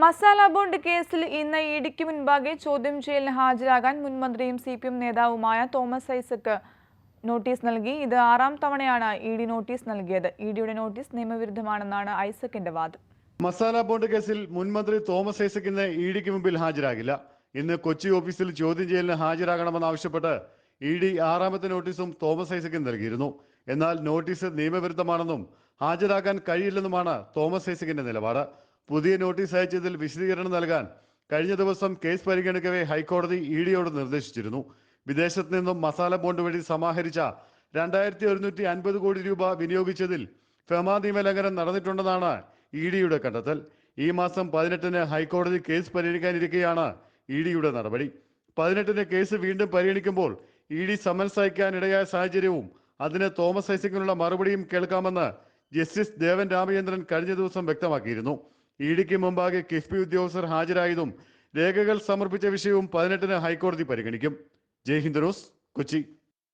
Masala bond കേസിൽ ഇന്ന് ഇഡിക്ക് മുൻപാകെ ചോദ്യം ചെയ്യലിന് ഹാജരാകാൻ മുൻ മന്ത്രിയും സി പി എം നേതാവുമായ തോമസ് ഐസക്ക് നോട്ടീസ് നൽകി. ഇത് ആറാം തവണയാണ് ഇ ഡി നോട്ടീസ് നൽകിയത്. ഇ ഡിയുടെ നോട്ടീസ് നിയമവിരുദ്ധമാണെന്നാണ് ഐസക്കിന്റെ വാദം. മസാല ബോണ്ട് കേസിൽ മുൻമന്ത്രി തോമസ് ഐസക് ഇന്ന് ഇ ഡിക്ക് മുമ്പിൽ ഹാജരാകില്ല. ഇന്ന് കൊച്ചി ഓഫീസിൽ ചോദ്യം ചെയ്യലിന് ഹാജരാകണമെന്നാവശ്യപ്പെട്ട് ഇ ഡി ആറാമത്തെ നോട്ടീസും തോമസ് ഐസക്കിന് നൽകിയിരുന്നു. എന്നാൽ നോട്ടീസ് നിയമവിരുദ്ധമാണെന്നും ഹാജരാകാൻ കഴിയില്ലെന്നുമാണ് തോമസ് ഐസക്കിന്റെ നിലപാട്. പുതിയ നോട്ടീസ് അയച്ചതിൽ വിശദീകരണം നൽകാൻ കഴിഞ്ഞ ദിവസം കേസ് പരിഗണിക്കവേ ഹൈക്കോടതി ഇ ഡിയോട് നിർദ്ദേശിച്ചിരുന്നു. വിദേശത്ത് നിന്നും മസാല ബോണ്ട് വഴി സമാഹരിച്ച രണ്ടായിരത്തി ഒരുന്നൂറ്റി അൻപത് കോടി രൂപ വിനിയോഗിച്ചതിൽ ഫെമ നിയമലംഘനം നടന്നിട്ടുണ്ടെന്നാണ് ഇ ഡിയുടെ കണ്ടെത്തൽ. ഈ മാസം പതിനെട്ടിന് ഹൈക്കോടതി കേസ് പരിഗണിക്കാനിരിക്കെയാണ് ഇ ഡിയുടെ നടപടി. പതിനെട്ടിന് കേസ് വീണ്ടും പരിഗണിക്കുമ്പോൾ ഇ ഡി സമൻസ് അയക്കാനിടയായ സാഹചര്യവും അതിന് തോമസ് ഐസക്കിനുള്ള മറുപടിയും കേൾക്കാമെന്ന് ജസ്റ്റിസ് ദേവൻ രാമചന്ദ്രൻ കഴിഞ്ഞ ദിവസം വ്യക്തമാക്കിയിരുന്നു. ഇ ഡിക്ക് മുമ്പാകെ കിഫ്ബി ഉദ്യോഗസ്ഥർ ഹാജരായതും രേഖകൾ സമർപ്പിച്ച വിഷയവും പതിനെട്ടിന് ഹൈക്കോടതി പരിഗണിക്കും. ജയ് ഹിന്ദ് കൊച്ചി.